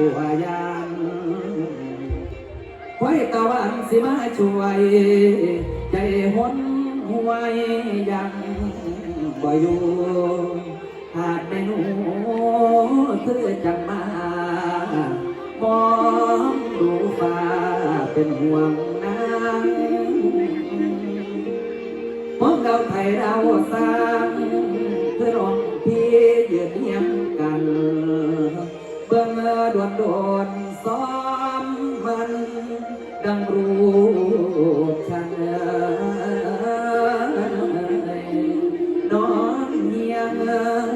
ปัวยานคอยตะวันสิมาช่วย ใจหนหวยยังบ่อยู่หากได้หนูเธอจังมามองดูฟ้าเป็นห่วงนางมองดาวไทยดาวสา นซ้อมมัน ดังรูปฉันน้องเยียงนอน